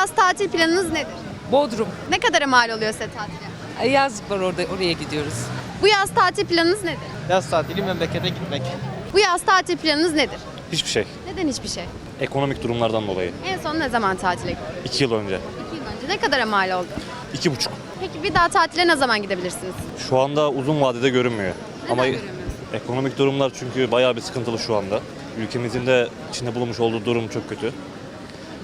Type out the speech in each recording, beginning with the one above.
yaz tatil planınız nedir? Bodrum. Ne kadara mal oluyor size tatil? E, Yazlık var orada oraya gidiyoruz. Bu yaz tatil planınız nedir? Yaz tatili memlekete gitmek. Bu yaz tatil planınız nedir? Hiçbir şey. Neden hiçbir şey? Ekonomik durumlardan dolayı. En son ne zaman tatile gittin? İki yıl önce. İki yıl önce. Ne kadara mal oldu? İki buçuk. Peki bir daha tatile ne zaman gidebilirsiniz? Şu anda uzun vadede görünmüyor. Neden Ama göremiyorsunuz? ekonomik durumlar çünkü bayağı bir sıkıntılı şu anda. Ülkemizin de içinde bulunmuş olduğu durum çok kötü.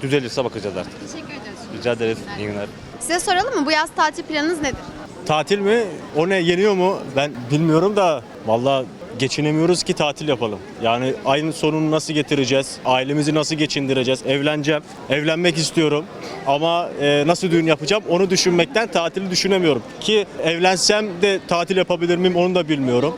Düzelirse bakacağız artık. Teşekkür ederiz. Rica ederiz. İyi günler. Size soralım mı? Bu yaz tatil planınız nedir? Tatil mi? O ne yeniyor mu? Ben bilmiyorum da valla geçinemiyoruz ki tatil yapalım. Yani ayın sonunu nasıl getireceğiz? Ailemizi nasıl geçindireceğiz? Evleneceğim. Evlenmek istiyorum. Ama e, nasıl düğün yapacağım onu düşünmekten tatili düşünemiyorum. Ki evlensem de tatil yapabilir miyim onu da bilmiyorum.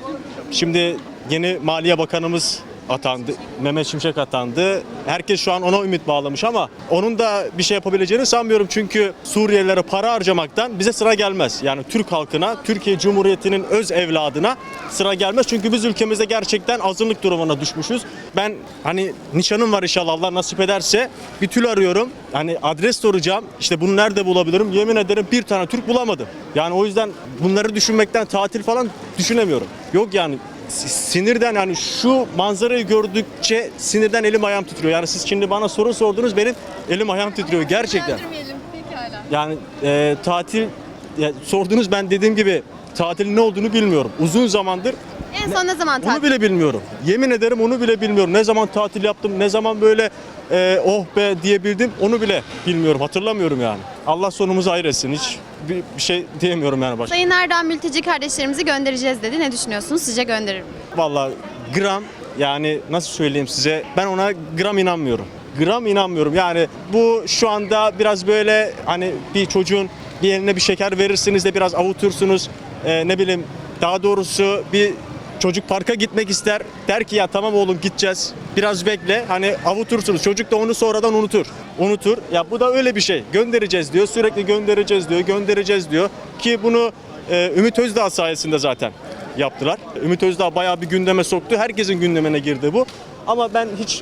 Şimdi yeni Maliye Bakanımız atandı. Mehmet Şimşek atandı. Herkes şu an ona ümit bağlamış ama onun da bir şey yapabileceğini sanmıyorum. Çünkü Suriyelilere para harcamaktan bize sıra gelmez. Yani Türk halkına, Türkiye Cumhuriyeti'nin öz evladına sıra gelmez. Çünkü biz ülkemizde gerçekten azınlık durumuna düşmüşüz. Ben hani nişanım var inşallah Allah nasip ederse bir tül arıyorum. Hani adres soracağım. İşte bunu nerede bulabilirim? Yemin ederim bir tane Türk bulamadım. Yani o yüzden bunları düşünmekten tatil falan düşünemiyorum. Yok yani sinirden yani şu manzarayı gördükçe sinirden elim ayağım titriyor. Yani siz şimdi bana soru sordunuz benim elim ayağım titriyor gerçekten. Yani e, tatil ya, sordunuz ben dediğim gibi tatilin ne olduğunu bilmiyorum. Uzun zamandır En son ne zaman tatil? onu bile bilmiyorum. Yemin ederim onu bile bilmiyorum. Ne zaman tatil yaptım, ne zaman böyle e, oh be diyebildim onu bile bilmiyorum. Hatırlamıyorum yani. Allah sonumuzu hayretsin. Hiç bir, bir şey diyemiyorum yani başka. Sayın Erdoğan mülteci kardeşlerimizi göndereceğiz dedi. Ne düşünüyorsunuz? Sizce gönderir mi? Vallahi gram yani nasıl söyleyeyim size ben ona gram inanmıyorum. Gram inanmıyorum. Yani bu şu anda biraz böyle hani bir çocuğun bir eline bir şeker verirsiniz de biraz avutursunuz. Ee, ne bileyim daha doğrusu bir çocuk parka gitmek ister. Der ki ya tamam oğlum gideceğiz. Biraz bekle. Hani avutursunuz. Çocuk da onu sonradan unutur. Unutur. Ya bu da öyle bir şey. Göndereceğiz diyor. Sürekli göndereceğiz diyor. Göndereceğiz diyor. Ki bunu e, Ümit Özdağ sayesinde zaten yaptılar. Ümit Özdağ bayağı bir gündeme soktu. Herkesin gündemine girdi bu. Ama ben hiç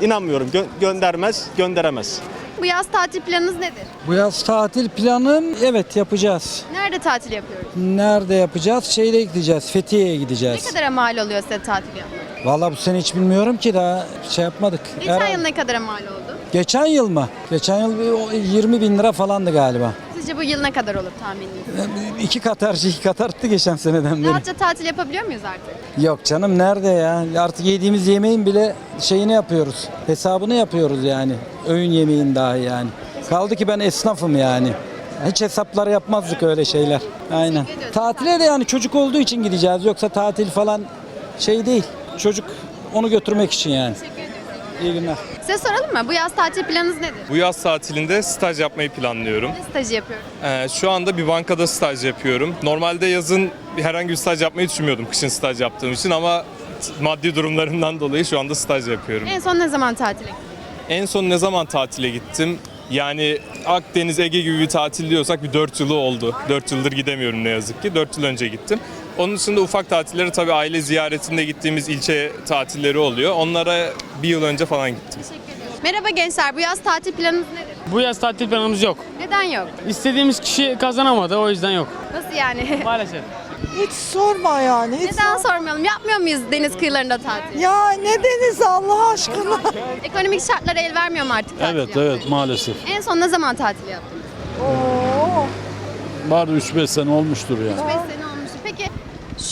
e, inanmıyorum. Gö- göndermez, gönderemez. Bu yaz tatil planınız nedir? Bu yaz tatil planım evet yapacağız. Nerede tatil yapıyoruz? Nerede yapacağız? Şeyle gideceğiz. Fethiye'ye Ne gideceğiz. kadara mal oluyor size tatil yapmak? Vallahi bu sene hiç bilmiyorum ki daha şey yapmadık. Geçen Herhalde- yıl ne kadara mal oldu? Geçen yıl mı? Geçen yıl bir o 20 bin lira falandı galiba. Sizce bu yıl ne kadar olur tahmininiz? İki kat her şey iki kat arttı geçen seneden beri. Rahatça tatil yapabiliyor muyuz artık? Yok canım nerede ya? Artık yediğimiz yemeğin bile şeyini yapıyoruz. Hesabını yapıyoruz yani. Öğün yemeğin dahi yani. Kaldı ki ben esnafım yani. Hiç hesaplar yapmazdık öyle şeyler. Aynen. Tatile de yani çocuk olduğu için gideceğiz. Yoksa tatil falan şey değil. Çocuk onu götürmek için yani. İyi günler. Size soralım mı? Bu yaz tatil planınız nedir? Bu yaz tatilinde staj yapmayı planlıyorum. Ne stajı yapıyoruz? Ee, şu anda bir bankada staj yapıyorum. Normalde yazın herhangi bir staj yapmayı düşünmüyordum kışın staj yaptığım için ama maddi durumlarımdan dolayı şu anda staj yapıyorum. En son ne zaman tatile gittin? En son ne zaman tatile gittim? Yani Akdeniz, Ege gibi bir tatil diyorsak bir 4 yılı oldu. 4 yıldır gidemiyorum ne yazık ki. 4 yıl önce gittim. Onun dışında ufak tatilleri tabii aile ziyaretinde gittiğimiz ilçe tatilleri oluyor. Onlara bir yıl önce falan gittim. Merhaba gençler. Bu yaz tatil planınız nedir? Bu yaz tatil planımız yok. Neden yok? İstediğimiz kişi kazanamadı o yüzden yok. Nasıl yani? Maalesef. Hiç sorma yani. Hiç Neden sor- sormayalım? Yapmıyor muyuz deniz kıyılarında tatil? Ya ne deniz Allah aşkına. Ekonomik şartlar el vermiyor mu artık tatil Evet yapmaya? evet maalesef. En son ne zaman tatil yaptınız? Oo. Var 3-5 sene olmuştur yani. 5 sene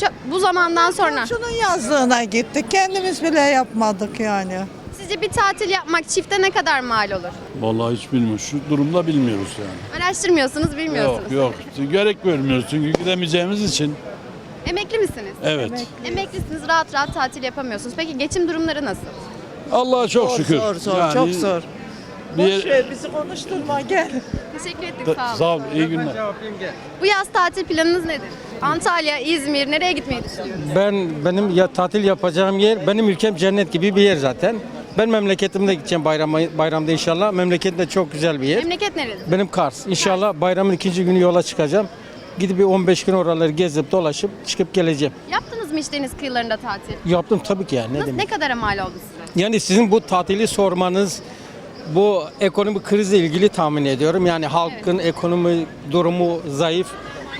şu, bu zamandan sonra Şunun yazlığına gittik. Kendimiz bile yapmadık yani. sizce bir tatil yapmak çifte ne kadar mal olur? Vallahi hiç bilmiyorum. Şu durumda bilmiyoruz yani. Araştırmıyorsunuz, bilmiyorsunuz. Yok yok. Gerek görmüyoruz çünkü gidemeyeceğimiz için. Emekli misiniz? Evet. Emeklisiniz, rahat rahat tatil yapamıyorsunuz. Peki geçim durumları nasıl? Allah'a çok Zor, şükür. Zor zor Yani çok zor. Bir Boş ver bizi konuşturma gel. Teşekkür ettik, sağ olun. Sağ ol. iyi günler. Bu yaz tatil planınız nedir? Antalya, İzmir, nereye gitmeyi düşünüyorsunuz? Ben benim ya tatil yapacağım yer benim ülkem cennet gibi bir yer zaten. Ben memleketimde gideceğim bayram, bayramda inşallah. Memleket de çok güzel bir yer. Memleket neresi? Benim Kars. İnşallah bayramın ikinci günü yola çıkacağım. Gidip bir 15 gün oraları gezip dolaşıp çıkıp geleceğim. Yaptınız mı hiç deniz kıyılarında tatil? Yaptım tabii ki yani. Ne Nasıl, demek? ne kadara mal oldu size? Yani sizin bu tatili sormanız bu ekonomi krizle ilgili tahmin ediyorum. Yani halkın ekonomi durumu zayıf.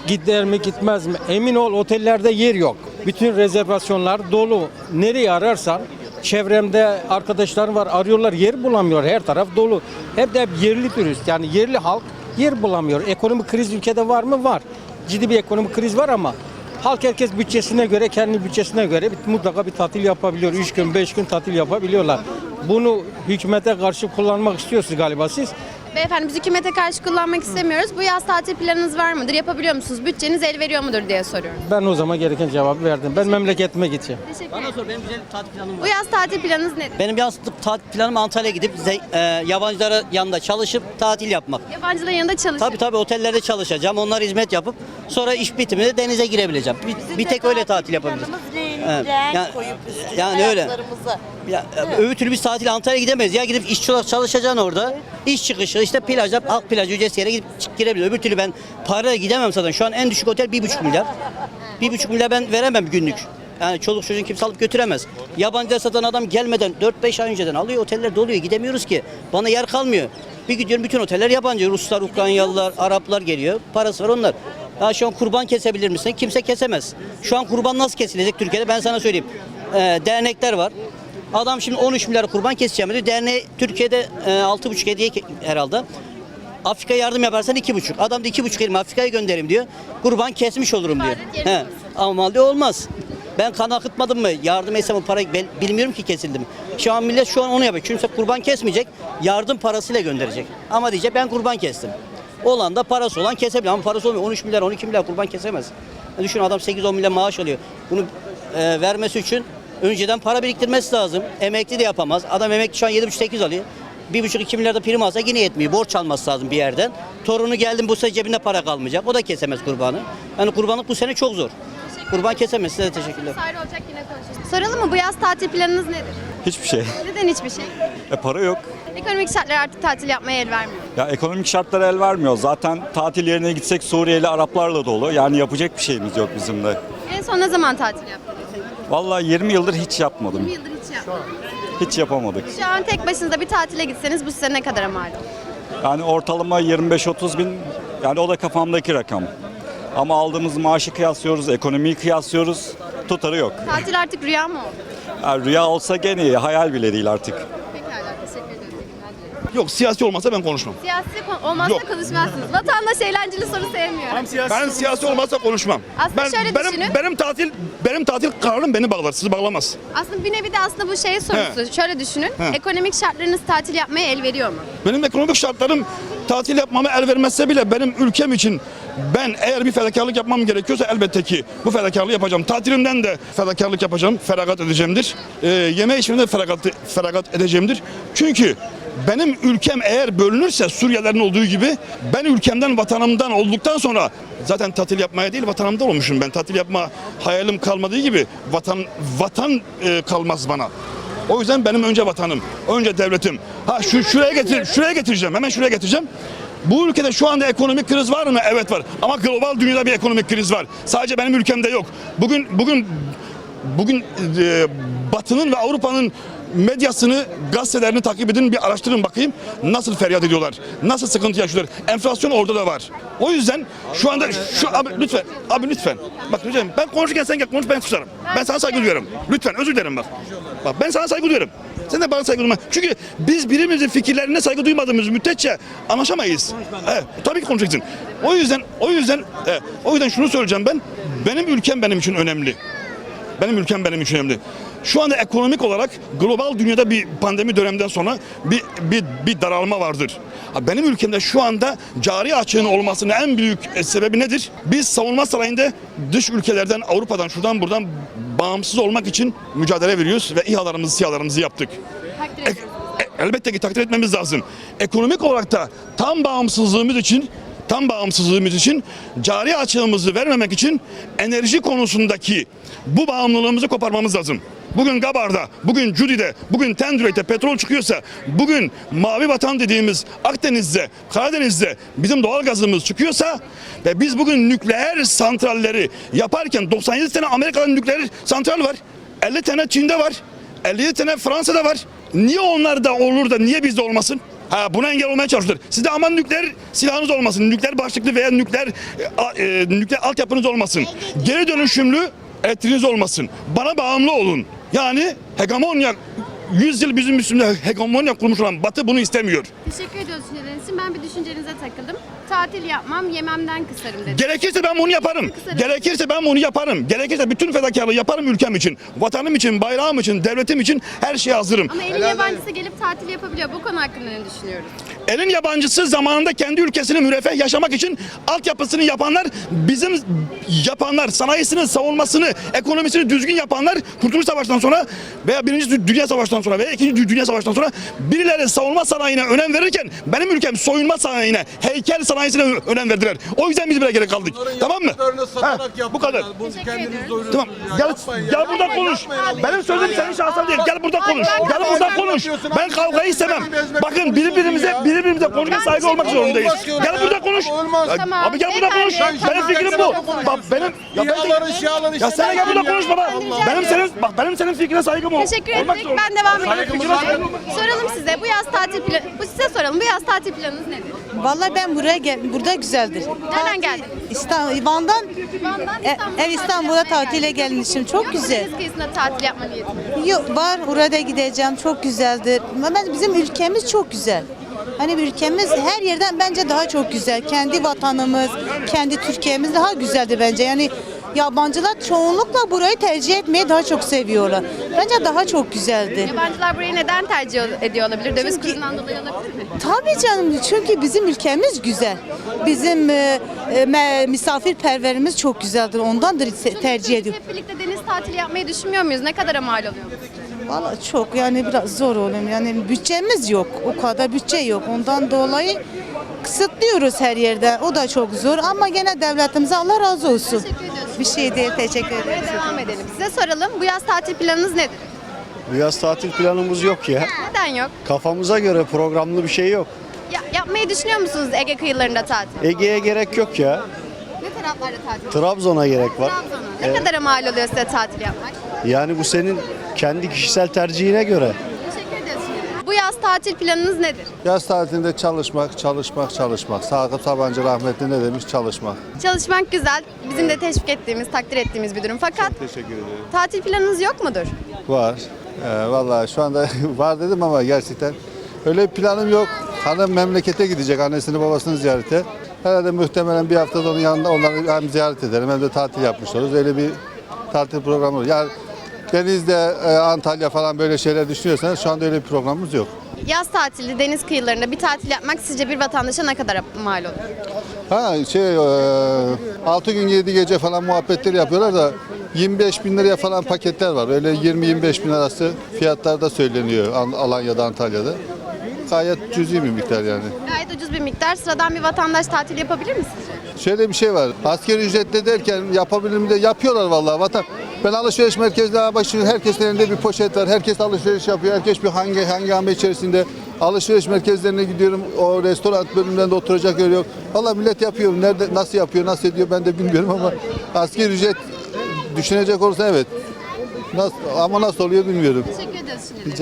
Gider mi gitmez mi? Emin ol otellerde yer yok. Bütün rezervasyonlar dolu. Nereye ararsan çevremde arkadaşlarım var arıyorlar yer bulamıyor. Her taraf dolu. Hep de hep yerli turist yani yerli halk yer bulamıyor. Ekonomi kriz ülkede var mı? Var. Ciddi bir ekonomik kriz var ama halk herkes bütçesine göre kendi bütçesine göre mutlaka bir tatil yapabiliyor. 3 gün 5 gün tatil yapabiliyorlar. Bunu hükümete karşı kullanmak istiyorsunuz galiba siz. Beyefendi biz hükümete karşı kullanmak istemiyoruz. Bu yaz tatil planınız var mıdır? Yapabiliyor musunuz? Bütçeniz el veriyor mudur diye soruyorum. Ben o zaman gereken cevabı verdim. Ben memleketime gideceğim. Teşekkür ederim. sor benim güzel tatil planım Bu yaz tatil planınız nedir? Benim yaz tatil planım Antalya'ya gidip ze- e, yabancılara yanında çalışıp tatil yapmak. Yabancıların yanında çalışın. Tabii tabii otellerde çalışacağım. Onlar hizmet yapıp sonra iş bitiminde denize girebileceğim. Bir, bir tek öyle tatil yapabilirim. Evet. Yani, yani öyle. Ya, öbür türlü biz tatil Antalya'ya gidemeyiz. Ya gidip işçi olarak çalışacaksın orada. İş çıkışı işte plaja, halk plajı ücretsiz yere gidip çık- girebilir. Öbür türlü ben parayla gidemem zaten. Şu an en düşük otel bir buçuk milyar. Bir buçuk milyar ben veremem günlük. Yani çoluk çocuğun kimse alıp götüremez. Yabancı satan adam gelmeden 4-5 ay önceden alıyor oteller doluyor gidemiyoruz ki. Bana yer kalmıyor. Bir gidiyorum bütün oteller yabancı. Ruslar, Ukraynalılar, Araplar geliyor. Parası var onlar. Ya şu an kurban kesebilir misin? Kimse kesemez. Şu an kurban nasıl kesilecek Türkiye'de ben sana söyleyeyim. Ee, dernekler var. Adam şimdi 13 milyar kurban keseceğim diyor. Derneği Türkiye'de e, 6,5 hediye ke- herhalde. Afrika yardım yaparsan iki buçuk. Adam da iki buçuk elimi Afrika'ya gönderim diyor. Kurban kesmiş olurum diyor. He. Ama diyor olmaz. Ben kan akıtmadım mı? Yardım etsem o parayı ben bilmiyorum ki kesildi mi. Şu an millet şu an onu yapıyor. Kimse kurban kesmeyecek. Yardım parasıyla gönderecek. Ama diyecek ben kurban kestim. Olan da parası olan kesebilir ama parası olmuyor. 13 milyar 12 milyar kurban kesemez. Ya Düşün adam 8-10 milyar maaş alıyor. Bunu e, vermesi için önceden para biriktirmesi lazım. Emekli de yapamaz. Adam emekli şu an 7,5-8 alıyor. 1,5-2 milyar da prim alsa yine yetmiyor. Borç alması lazım bir yerden. Torunu geldim bu sene cebinde para kalmayacak. O da kesemez kurbanı. Yani kurbanlık bu sene çok zor. Kurban kesemez. Size de teşekkürler. Vesaire olacak yine konuşuruz. Soralım mı bu yaz tatil planınız nedir? Hiçbir şey. Neden hiçbir şey? E para yok. Ekonomik şartlar artık tatil yapmaya el vermiyor. Ya ekonomik şartlar el vermiyor. Zaten tatil yerine gitsek Suriyeli Araplarla dolu. Yani yapacak bir şeyimiz yok bizim de. En son ne zaman tatil yaptınız? Vallahi 20 yıldır hiç yapmadım. Bir yıldır hiç yapmadınız. Hiç yapamadık. Şu an tek başınıza bir tatile gitseniz bu size ne kadar mal olur? Yani ortalama 25-30 bin yani o da kafamdaki rakam. Ama aldığımız maaşı kıyaslıyoruz, ekonomiyi kıyaslıyoruz. Tutarı yok. Tatil artık rüya mı oldu? Yani rüya olsa gene iyi, hayal bile değil artık. Yok siyasi olmasa ben konuşmam. Siyasi kon- olmazsa Yok. konuşmazsınız. Vatandaş eğlenceli soru sevmiyor. Ben siyasi olmazsa konuşmam. Aslında ben, şöyle benim, düşünün. benim tatil benim tatil kararım beni bağlar, sizi bağlamaz. Aslında bir nevi de aslında bu şey sorusu. Şöyle düşünün. He. Ekonomik şartlarınız tatil yapmaya el veriyor mu? Benim ekonomik şartlarım tatil yapmama el vermezse bile benim ülkem için ben eğer bir fedakarlık yapmam gerekiyorsa elbette ki bu fedakarlığı yapacağım. Tatilimden de fedakarlık yapacağım, feragat edeceğimdir. Ee, yeme içmede de feragat, feragat edeceğimdir. Çünkü benim ülkem eğer bölünürse Suriyelilerin olduğu gibi ben ülkemden vatanımdan olduktan sonra zaten tatil yapmaya değil vatanımdan olmuşum ben. Tatil yapma hayalim kalmadığı gibi vatan vatan e, kalmaz bana. O yüzden benim önce vatanım, önce devletim. Ha şu şuraya getir, şuraya getireceğim. Hemen şuraya getireceğim. Bu ülkede şu anda ekonomik kriz var mı? Evet var. Ama global dünyada bir ekonomik kriz var. Sadece benim ülkemde yok. Bugün bugün bugün e, Batı'nın ve Avrupa'nın medyasını, gazetelerini takip edin bir araştırın bakayım nasıl feryat ediyorlar. Nasıl sıkıntı yaşıyorlar. Enflasyon orada da var. O yüzden şu anda şu abi lütfen abi lütfen. Bak lütfen ben konuşurken sen gel konuş ben susarım. Ben sana saygı duyuyorum. Lütfen özür dilerim bak. Bak ben sana saygı duyuyorum. Sen de bana saygı duyma. Çünkü biz birimizin fikirlerine saygı duymadığımız müddetçe anlaşamayız. Evet, tabii ki konuşacaksın. O yüzden o yüzden evet, o yüzden şunu söyleyeceğim ben. Benim ülkem benim için önemli. Benim ülkem benim için önemli. Şu anda ekonomik olarak global dünyada bir pandemi dönemden sonra bir, bir, bir daralma vardır. Benim ülkemde şu anda cari açığın olmasının en büyük e, sebebi nedir? Biz savunma sarayında dış ülkelerden, Avrupa'dan, şuradan buradan bağımsız olmak için mücadele veriyoruz ve İHA'larımızı, SİHA'larımızı yaptık. E- e- elbette ki takdir etmemiz lazım. Ekonomik olarak da tam bağımsızlığımız için tam bağımsızlığımız için cari açığımızı vermemek için enerji konusundaki bu bağımlılığımızı koparmamız lazım. Bugün Gabar'da, bugün Cudi'de, bugün Tendüre'de petrol çıkıyorsa, bugün Mavi Vatan dediğimiz Akdeniz'de, Karadeniz'de bizim doğal gazımız çıkıyorsa ve biz bugün nükleer santralleri yaparken 97 tane Amerika'nın nükleer santral var, 50 tane Çin'de var, 57 tane Fransa'da var. Niye onlar da olur da niye bizde olmasın? Ha buna engel olmaya çalışıyorlar. Sizde aman nükleer silahınız olmasın. Nükleer başlıklı veya nükleer e, e, nükleer altyapınız olmasın. Geri dönüşümlü elektriğiniz olmasın. Bana bağımlı olun. Yani hegemonya 100 yıl bizim üstümüzde hegemonya kurmuş olan Batı bunu istemiyor. Teşekkür ediyoruz düşünceleriniz için. Ben bir düşüncenize takıldım. Tatil yapmam, yememden kısarım dedim. Gerekirse ben bunu yaparım. Kısarım. Gerekirse ben bunu yaparım. Gerekirse bütün fedakarlığı yaparım ülkem için. Vatanım için, bayrağım için, devletim için her şeye hazırım. Ama elin yabancısı gelip tatil yapabiliyor. Bu konu hakkında ne düşünüyoruz? Elin yabancısı zamanında kendi ülkesini müreffeh yaşamak için altyapısını yapanlar, bizim yapanlar, sanayisini, savunmasını, ekonomisini düzgün yapanlar Kurtuluş Savaşı'ndan sonra veya Birinci Dü- Dünya Savaşı'ndan sonra veya İkinci Dü- Dünya Savaşı'ndan sonra birileri savunma sanayine önem verirken benim ülkem soyunma sanayine, heykel sanayisine önem verdiler. O yüzden biz bile gerek kaldık. Tamam mı? Ha, bu kadar. Ediyoruz. Tamam. Gel, gel burada konuş. Benim sözüm senin şahsen değil. Gel burada konuş. Gel burada konuş. Ben kavgayı istemem. Bakın birbirimize birbirimize konuşma saygı olmak zorundayız. Gel burada konuş. Ya, Tamam. Abi gel burada konuş. Beyefendi. Benim fikrim bu. Bak benim ya ben ya sen gel burada konuş baba. Benim senin bak benim senin fikrine saygım ol. Teşekkür olmak zorunda. Ben devam Saygımız ediyorum. Soralım size. Bu yaz tatil planı... Bu size soralım. Bu yaz tatil planınız nedir? Vallahi ben buraya gel burada güzeldir. Nereden geldin? İstanbul, Van'dan Van'dan e, İstanbul'a ev İstanbul'a tatile gelmişim. Çok Yok mu güzel. deniz kıyısında tatil yapma niyetiniz? Yok var orada gideceğim. Çok güzeldir. Ama bizim ülkemiz çok güzel. Hani ülkemiz her yerden bence daha çok güzel. Kendi vatanımız, kendi Türkiye'miz daha güzeldir bence. Yani yabancılar çoğunlukla burayı tercih etmeyi daha çok seviyorlar. Bence daha çok güzeldir. Yabancılar burayı neden tercih ediyor olabilir? Döviz kurundan dolayı olabilir mi? Tabii canım çünkü bizim ülkemiz güzel. Bizim e, e, misafirperverimiz çok güzeldir. Ondandır tercih ediyor. Hep birlikte deniz tatili yapmayı düşünmüyor muyuz? Ne kadara mal oluyor? Valla çok yani biraz zor oluyor. Yani bütçemiz yok. O kadar bütçe yok. Ondan dolayı kısıtlıyoruz her yerde. O da çok zor ama gene devletimize Allah razı olsun. Teşekkür ediyoruz. Bir şey değil. Teşekkür ederim. Ve devam edelim. Size soralım. Bu yaz tatil planınız nedir? Bu yaz tatil planımız yok ya. Neden yok? Kafamıza göre programlı bir şey yok. Ya, yapmayı düşünüyor musunuz Ege kıyılarında tatil? Ege'ye gerek yok ya. Ne taraflarda tatil? Trabzon'a gerek var. Trabzon'a. Ne kadara mal oluyor size tatil yapmak? Yani bu senin kendi kişisel tercihine göre. Teşekkür ederiz. Bu yaz tatil planınız nedir? Yaz tatilinde çalışmak, çalışmak, çalışmak. Sakıp Sabancı rahmetli ne demiş? Çalışmak. Çalışmak güzel. Bizim de teşvik ettiğimiz, takdir ettiğimiz bir durum. Fakat Teşekkür ederim. tatil planınız yok mudur? Var. Ee, vallahi şu anda var dedim ama gerçekten öyle bir planım yok. Hanım memlekete gidecek annesini babasını ziyarete. Herhalde muhtemelen bir haftada onun yanında onları hem ziyaret ederim hem de tatil yapmış oluruz. Öyle bir tatil programı olur. Yani Deniz'de, e, Antalya falan böyle şeyler düşünüyorsanız şu anda öyle bir programımız yok. Yaz tatili deniz kıyılarında bir tatil yapmak sizce bir vatandaşa ne kadar mal olur? Ha şey 6 gün 7 gece falan muhabbetleri yapıyorlar da 25 bin liraya falan paketler var. Öyle 20-25 bin arası fiyatlar da söyleniyor An- Alanya'da, Antalya'da. Gayet cüzi bir miktar yani. Gayet ucuz bir miktar. Sıradan bir vatandaş tatil yapabilir mi sizce? Şöyle bir şey var. Asgari ücretle derken yapabilir mi de yapıyorlar vallahi vatan. Ben alışveriş merkezine başlıyorum. Herkesin elinde bir poşet var. Herkes alışveriş yapıyor. Herkes bir hangi hangame içerisinde. Alışveriş merkezlerine gidiyorum. O restoran bölümlerinde oturacak yer yok. Vallahi millet yapıyor. Nerede nasıl yapıyor, nasıl ediyor ben de bilmiyorum ama asgari ücret düşünecek olursa evet. Nasıl, ama nasıl oluyor bilmiyorum. Teşekkür ederiz.